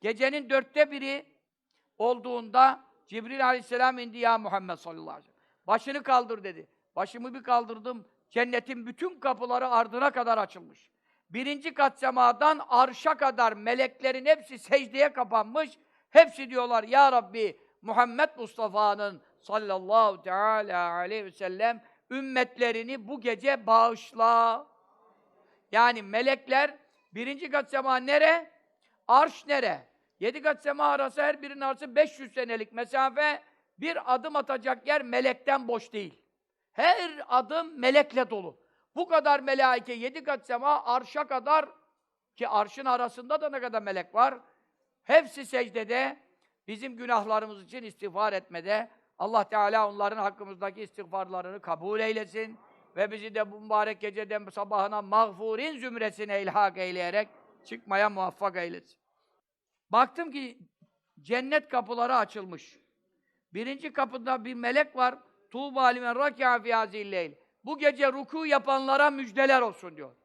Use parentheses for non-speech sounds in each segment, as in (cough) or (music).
Gecenin dörtte biri olduğunda Cibril aleyhisselam indi ya Muhammed sallallahu aleyhi ve sellem. Başını kaldır dedi. Başımı bir kaldırdım. Cennetin bütün kapıları ardına kadar açılmış. Birinci kat semadan arşa kadar meleklerin hepsi secdeye kapanmış. Hepsi diyorlar ya Rabbi Muhammed Mustafa'nın sallallahu teala aleyhi ve sellem ümmetlerini bu gece bağışla. Yani melekler birinci kat sema nere? Arş nere? Yedi kat sema arası her birinin arası 500 senelik mesafe. Bir adım atacak yer melekten boş değil. Her adım melekle dolu. Bu kadar melaike, yedi kat sema, arşa kadar ki arşın arasında da ne kadar melek var. Hepsi secdede, bizim günahlarımız için istiğfar etmede. Allah Teala onların hakkımızdaki istiğfarlarını kabul eylesin. Ve bizi de bu mübarek geceden sabahına mağfurin zümresine ilhak eyleyerek çıkmaya muvaffak eylesin. Baktım ki cennet kapıları açılmış. Birinci kapıda bir melek var. Tuğba limen rak'a fi hazil leyl. Bu gece ruku yapanlara müjdeler olsun diyor.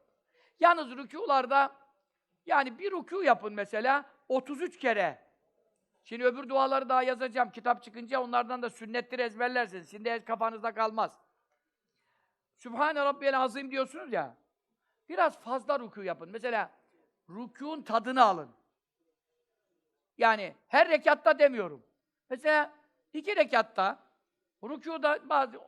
Yalnız rükûlarda yani bir ruku yapın mesela 33 kere. Şimdi öbür duaları daha yazacağım. Kitap çıkınca onlardan da sünnettir ezberlersiniz. Şimdi kafanızda kalmaz. Sübhane Rabbiyel Azim diyorsunuz ya. Biraz fazla ruku yapın. Mesela rükûn tadını alın. Yani her rekatta demiyorum. Mesela iki rekatta rükûda bazı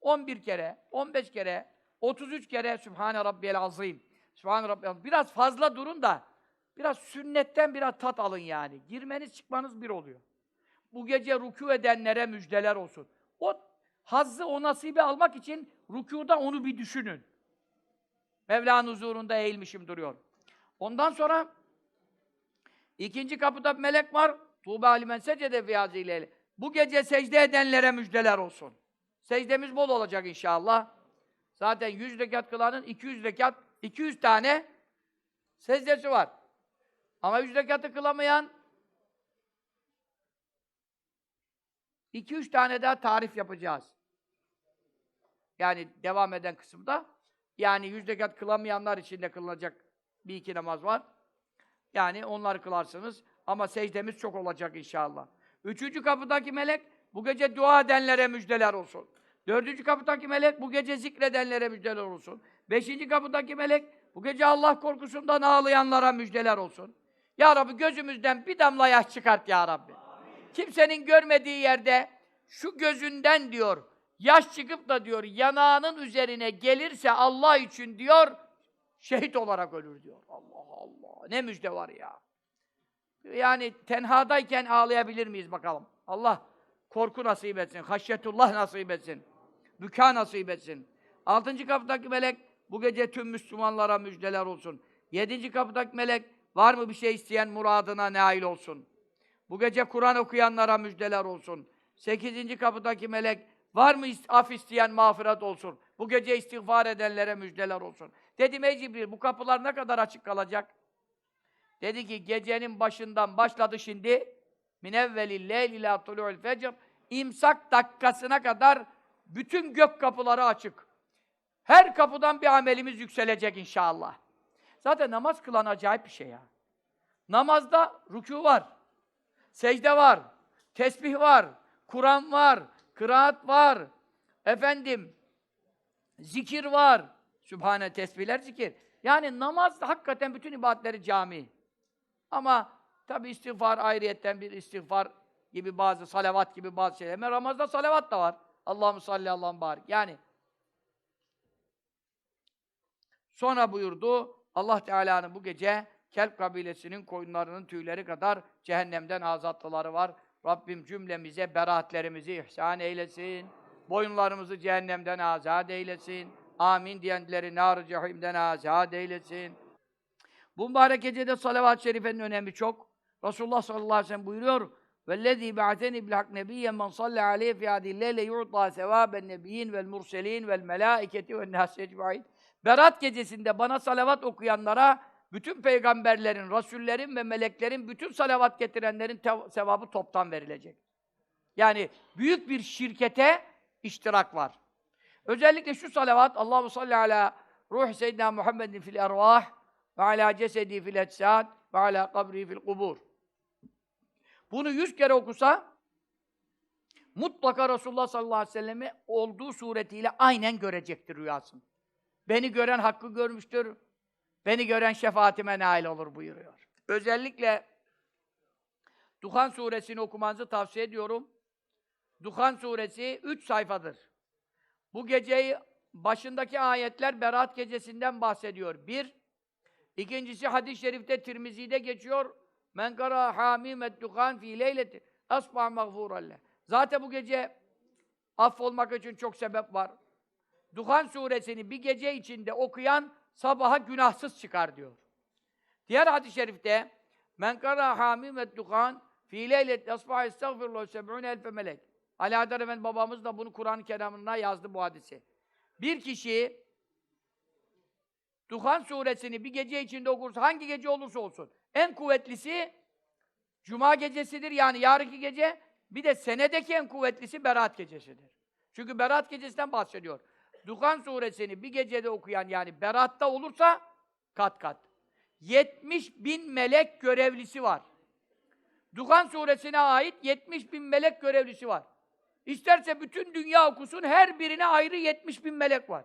11 kere, 15 kere, 33 kere Sübhane Rabbiyel Azim. Sübhane Rabbiyel. Biraz fazla durun da biraz sünnetten biraz tat alın yani. Girmeniz çıkmanız bir oluyor. Bu gece rükû edenlere müjdeler olsun. O hazzı, o nasibi almak için rükûda onu bir düşünün. Mevla'nın huzurunda eğilmişim duruyor. Ondan sonra ikinci kapıda melek var. Tuğba limen secde fi hazihi Bu gece secde edenlere müjdeler olsun. Secdemiz bol olacak inşallah. Zaten 100 rekat kılanın 200 rekat, 200 tane secdesi var. Ama 100 rekatı kılamayan 2-3 tane daha tarif yapacağız. Yani devam eden kısımda. Yani 100 rekat kılamayanlar için de kılınacak bir iki namaz var. Yani onları kılarsınız. Ama secdemiz çok olacak inşallah. Üçüncü kapıdaki melek bu gece dua edenlere müjdeler olsun. Dördüncü kapıdaki melek bu gece zikredenlere müjdeler olsun. Beşinci kapıdaki melek bu gece Allah korkusundan ağlayanlara müjdeler olsun. Ya Rabbi gözümüzden bir damla yaş çıkart ya Rabbi. Kimsenin görmediği yerde şu gözünden diyor, yaş çıkıp da diyor yanağının üzerine gelirse Allah için diyor şehit olarak ölür diyor. Allah Allah. Ne müjde var ya. Yani tenhadayken ağlayabilir miyiz bakalım. Allah korku nasip etsin. Haşyetullah nasip etsin. Büka nasip etsin. Altıncı kapıdaki melek bu gece tüm Müslümanlara müjdeler olsun. Yedinci kapıdaki melek var mı bir şey isteyen muradına nail olsun. Bu gece Kur'an okuyanlara müjdeler olsun. Sekizinci kapıdaki melek var mı af isteyen mağfiret olsun. Bu gece istiğfar edenlere müjdeler olsun. Dedim ey Cibril bu kapılar ne kadar açık kalacak? Dedi ki gecenin başından başladı şimdi minevvelil leyl ila tulu'l fecr imsak dakikasına kadar bütün gök kapıları açık. Her kapıdan bir amelimiz yükselecek inşallah. Zaten namaz kılan acayip bir şey ya. Namazda rükû var, secde var, tesbih var, Kur'an var, kıraat var, efendim, zikir var. Sübhane tesbihler zikir. Yani namaz hakikaten bütün ibadetleri cami. Ama tabi istiğfar ayrıyetten bir istiğfar gibi bazı salavat gibi bazı şeyler. Ama Ramazan'da salavat da var. Allahu salli Allah'ım barik. Yani sonra buyurdu Allah Teala'nın bu gece Kelp kabilesinin koyunlarının tüyleri kadar cehennemden azatlıları var. Rabbim cümlemize beraatlerimizi ihsan eylesin. Boyunlarımızı cehennemden azat eylesin. Amin diyenleri nar-ı cehimden azat eylesin. Bu mübarek gecede salavat-ı şerifenin önemi çok. Resulullah sallallahu aleyhi ve sellem buyuruyor وَالَّذ۪ي بَعْتَنِ بِالْحَقْ نَبِيًّا مَنْ صَلَّ عَلَيْهِ فِي هَذِي اللَّيْلَ يُعْطَى ثَوَابَ النَّبِيِّينَ وَالْمُرْسَلِينَ وَالْمَلَائِكَةِ وَالنَّاسِ اَجْمَعِينَ Berat gecesinde bana salavat okuyanlara bütün peygamberlerin, rasullerin ve meleklerin, bütün salavat getirenlerin sevabı toptan verilecek. Yani büyük bir şirkete iştirak var. Özellikle şu salavat, Allahu salli ala ruh seyyidina Muhammedin fil ervah ve ala cesedi fil etsad ve ala kabri fil kubur. Bunu yüz kere okusa mutlaka Resulullah sallallahu aleyhi ve sellem'i olduğu suretiyle aynen görecektir rüyasını. Beni gören hakkı görmüştür. Beni gören şefaatime nail olur buyuruyor. Özellikle Duhan suresini okumanızı tavsiye ediyorum. Duhan suresi 3 sayfadır. Bu geceyi başındaki ayetler Berat gecesinden bahsediyor. Bir. İkincisi hadis-i şerifte Tirmizi'de geçiyor. Men kara hamimet duhan fi leyleti asbah mağfuralle. Zaten bu gece affolmak için çok sebep var. Duhan suresini bir gece içinde okuyan sabaha günahsız çıkar diyor. Diğer hadis-i şerifte men kara hamimet duhan fi leyleti asbah estağfirullah seb'un elfe melek. Ali Adar Efendi babamız da bunu Kur'an-ı Kerim'inde yazdı bu hadisi. Bir kişi Duhan suresini bir gece içinde okursa, hangi gece olursa olsun, en kuvvetlisi Cuma gecesidir yani yarınki gece, bir de senedeki en kuvvetlisi Berat gecesidir. Çünkü Berat gecesinden bahsediyor. Duhan suresini bir gecede okuyan yani Berat'ta olursa kat kat. 70 bin melek görevlisi var. Duhan suresine ait 70 bin melek görevlisi var. İsterse bütün dünya okusun, her birine ayrı 70 bin melek var.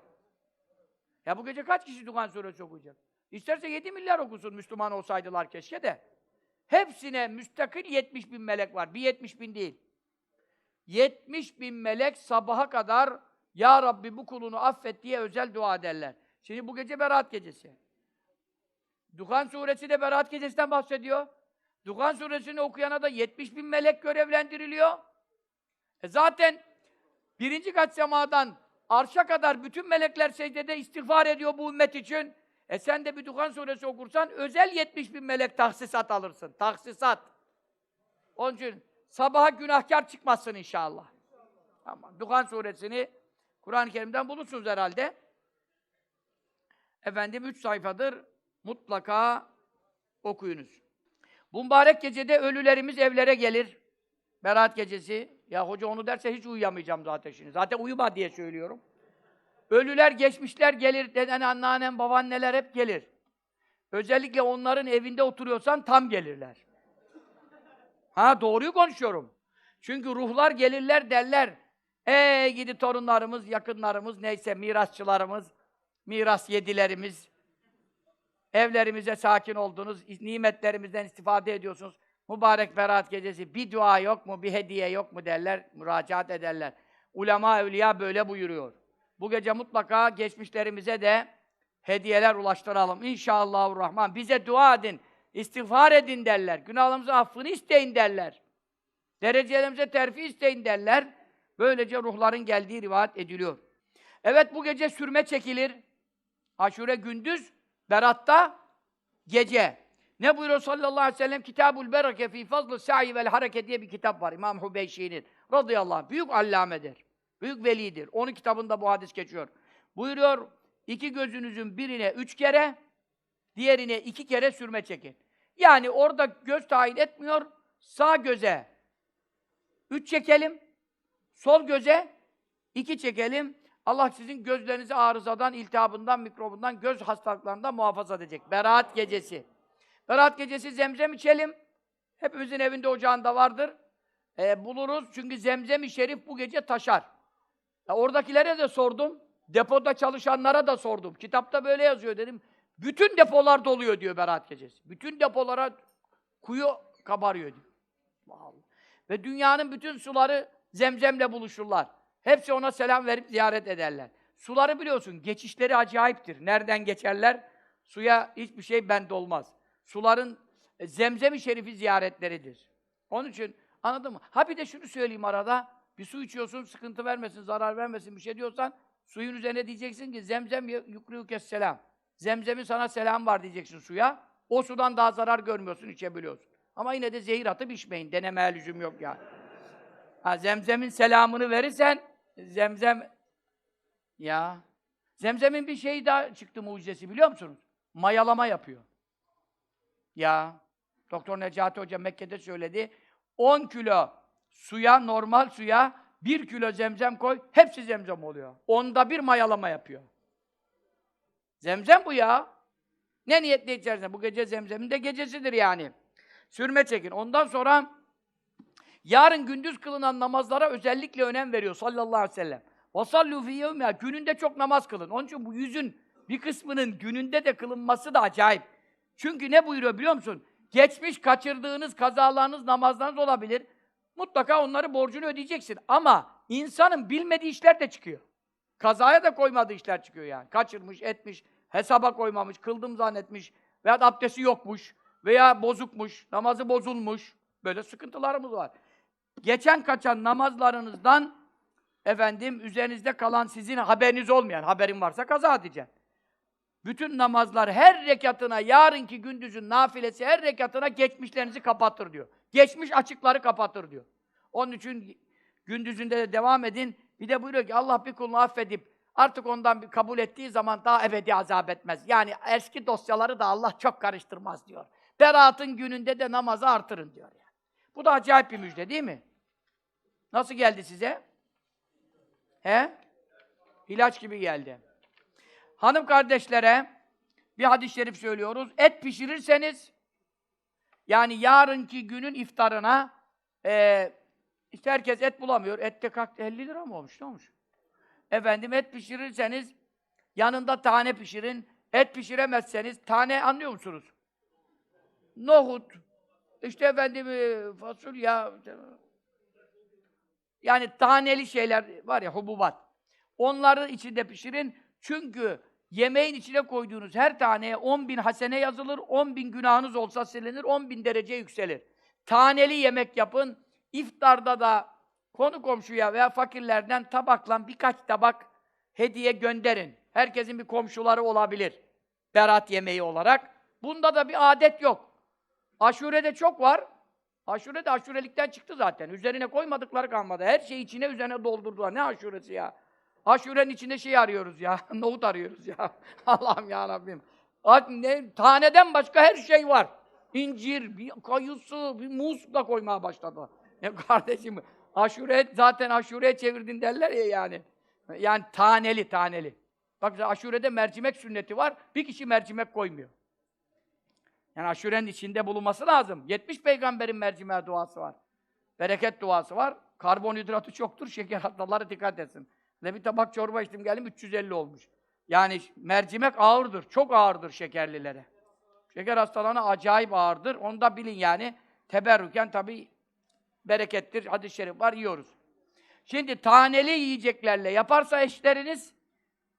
Ya bu gece kaç kişi Duhan suresi okuyacak? İsterse 7 milyar okusun Müslüman olsaydılar keşke de. Hepsine müstakil 70 bin melek var. Bir 70 bin değil. 70 bin melek sabaha kadar Ya Rabbi bu kulunu affet diye özel dua ederler. Şimdi bu gece Berat gecesi. Duhan suresi de Berat gecesinden bahsediyor. Duhan suresini okuyana da 70 bin melek görevlendiriliyor. E zaten birinci kat semadan arşa kadar bütün melekler secdede istiğfar ediyor bu ümmet için. E sen de bir Duhan suresi okursan özel 70 bin melek tahsisat alırsın. Tahsisat. Onun için sabaha günahkar çıkmazsın inşallah. Tamam. Duhan suresini Kur'an-ı Kerim'den bulursunuz herhalde. Efendim üç sayfadır. Mutlaka okuyunuz. Bu mübarek gecede ölülerimiz evlere gelir. Berat gecesi. Ya hoca onu derse hiç uyuyamayacağım zaten şimdi. Zaten uyuma diye söylüyorum. Ölüler, geçmişler gelir. Deden, anneannem, babaanneler hep gelir. Özellikle onların evinde oturuyorsan tam gelirler. Ha doğruyu konuşuyorum. Çünkü ruhlar gelirler derler. Ey gidi torunlarımız, yakınlarımız, neyse mirasçılarımız, miras yedilerimiz, evlerimize sakin oldunuz, nimetlerimizden istifade ediyorsunuz. Mübarek Berat gecesi bir dua yok mu, bir hediye yok mu derler, müracaat ederler. Ulema, evliya böyle buyuruyor. Bu gece mutlaka geçmişlerimize de hediyeler ulaştıralım. İnşallahurrahman. Bize dua edin, istiğfar edin derler. Günahlarımızın affını isteyin derler. Derecelerimize terfi isteyin derler. Böylece ruhların geldiği rivayet ediliyor. Evet bu gece sürme çekilir. Aşure gündüz, Berat'ta gece. Ne buyuruyor sallallahu aleyhi ve sellem? Kitabul Bereke fi fazlı sa'i vel hareket diye bir kitap var İmam Hubeyşi'nin. Radıyallahu anh. Büyük allamedir. Büyük velidir. Onun kitabında bu hadis geçiyor. Buyuruyor, iki gözünüzün birine üç kere, diğerine iki kere sürme çekin. Yani orada göz tayin etmiyor, sağ göze üç çekelim, sol göze iki çekelim. Allah sizin gözlerinizi arızadan, iltihabından, mikrobundan, göz hastalıklarından muhafaza edecek. Berat gecesi. Berat gecesi zemzem içelim. Hepimizin evinde ocağında vardır. Ee, buluruz çünkü zemzem-i şerif bu gece taşar. Ya oradakilere de sordum. Depoda çalışanlara da sordum. Kitapta böyle yazıyor dedim. Bütün depolar doluyor diyor Berat gecesi. Bütün depolara kuyu kabarıyor diyor. Allah. Ve dünyanın bütün suları zemzemle buluşurlar. Hepsi ona selam verip ziyaret ederler. Suları biliyorsun, geçişleri acayiptir. Nereden geçerler? Suya hiçbir şey bend olmaz. Suların e, zemzem-i şerifi ziyaretleridir. Onun için anladın mı? Ha bir de şunu söyleyeyim arada. Bir su içiyorsun, sıkıntı vermesin, zarar vermesin bir şey diyorsan suyun üzerine diyeceksin ki zemzem yukriyukes selam. Zemzemin sana selam var diyeceksin suya. O sudan daha zarar görmüyorsun, içebiliyorsun. Ama yine de zehir atıp içmeyin. Denemeye lüzum yok yani. Ha, zemzemin selamını verirsen zemzem ya zemzemin bir şeyi daha çıktı mucizesi biliyor musunuz? Mayalama yapıyor. Ya Doktor Necati Hoca Mekke'de söyledi. 10 kilo suya, normal suya 1 kilo zemzem koy, hepsi zemzem oluyor. Onda bir mayalama yapıyor. Zemzem bu ya. Ne niyetle içersin? Bu gece zemzemin de gecesidir yani. Sürme çekin. Ondan sonra yarın gündüz kılınan namazlara özellikle önem veriyor sallallahu aleyhi ve sellem. وَصَلُّوا فِي يَوْمِهَا Gününde çok namaz kılın. Onun için bu yüzün bir kısmının gününde de kılınması da acayip. Çünkü ne buyuruyor biliyor musun? Geçmiş kaçırdığınız kazalarınız, namazlarınız olabilir. Mutlaka onları borcunu ödeyeceksin. Ama insanın bilmediği işler de çıkıyor. Kazaya da koymadığı işler çıkıyor yani. Kaçırmış, etmiş, hesaba koymamış, kıldım zannetmiş veya abdesti yokmuş veya bozukmuş, namazı bozulmuş. Böyle sıkıntılarımız var. Geçen kaçan namazlarınızdan efendim üzerinizde kalan sizin haberiniz olmayan, haberin varsa kaza edeceksin. Bütün namazlar her rekatına, yarınki gündüzün nafilesi her rekatına geçmişlerinizi kapatır diyor. Geçmiş açıkları kapatır diyor. Onun için gündüzünde de devam edin. Bir de buyuruyor ki Allah bir kulunu affedip artık ondan bir kabul ettiği zaman daha ebedi azap etmez. Yani eski dosyaları da Allah çok karıştırmaz diyor. Beratın gününde de namazı artırın diyor yani. Bu da acayip bir müjde değil mi? Nasıl geldi size? He? İlaç gibi geldi. Hanım kardeşlere bir hadis-i şerif söylüyoruz. Et pişirirseniz yani yarınki günün iftarına e, işte herkes et bulamıyor. Et de kalktı 50 lira mı olmuş? Ne olmuş? Efendim et pişirirseniz yanında tane pişirin. Et pişiremezseniz tane anlıyor musunuz? Nohut, işte efendim e, fasulye, yani taneli şeyler var ya hububat. Onları içinde pişirin. Çünkü yemeğin içine koyduğunuz her taneye 10 bin hasene yazılır, 10 bin günahınız olsa silinir, 10 bin derece yükselir. Taneli yemek yapın. İftarda da konu komşuya veya fakirlerden tabakla birkaç tabak hediye gönderin. Herkesin bir komşuları olabilir. Berat yemeği olarak. Bunda da bir adet yok. Aşure'de çok var. Aşure de aşurelikten çıktı zaten. Üzerine koymadıkları kalmadı. Her şeyi içine üzerine doldurdular. Ne aşuresi ya? Aşurenin içinde şey arıyoruz ya. (laughs) Nohut arıyoruz ya. (laughs) Allah'ım ya Rabbim. Ne, taneden başka her şey var. İncir, bir kayısı, bir muz da koymaya başladı. Ya (laughs) kardeşim, aşure zaten aşureye çevirdin derler ya yani. Yani taneli, taneli. Bak aşurede mercimek sünneti var. Bir kişi mercimek koymuyor. Yani aşurenin içinde bulunması lazım. 70 peygamberin mercimeğe duası var. Bereket duası var. Karbonhidratı çoktur, şeker hastaları dikkat etsin. Ve bir tabak çorba içtim geldim 350 olmuş. Yani mercimek ağırdır, çok ağırdır şekerlilere. Şeker hastalarına acayip ağırdır. Onu da bilin yani. Teberrüken tabii berekettir. Hadis-i şerif var, yiyoruz. Şimdi taneli yiyeceklerle yaparsa eşleriniz,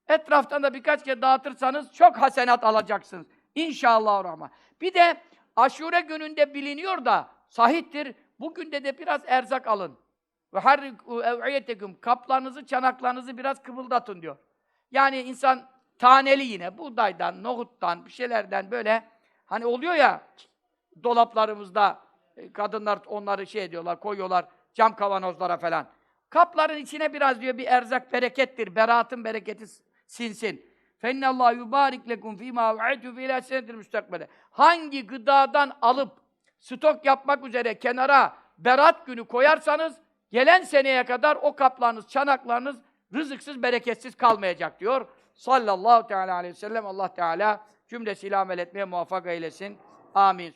etraftan da birkaç kez dağıtırsanız çok hasenat alacaksınız. İnşallah rahman. Bir de aşure gününde biliniyor da sahiptir. Bugün de de biraz erzak alın. Ve harriku ev'iyetekum kaplarınızı, çanaklarınızı biraz kıvıldatın diyor. Yani insan taneli yine buğdaydan, nohuttan, bir şeylerden böyle hani oluyor ya dolaplarımızda e, kadınlar onları şey ediyorlar, koyuyorlar cam kavanozlara falan. Kapların içine biraz diyor bir erzak berekettir. Beratın bereketi sinsin. فَاِنَّ اللّٰهُ يُبَارِكْ لَكُمْ ف۪ي مَا وَعَيْتُ ف۪ي لَا سَنَةٍ müstakbele. Hangi gıdadan alıp stok yapmak üzere kenara berat günü koyarsanız gelen seneye kadar o kaplarınız, çanaklarınız rızıksız, bereketsiz kalmayacak diyor. Sallallahu teala aleyhi ve sellem. Allah Teala cümlesiyle amel etmeye muvaffak eylesin. Amin.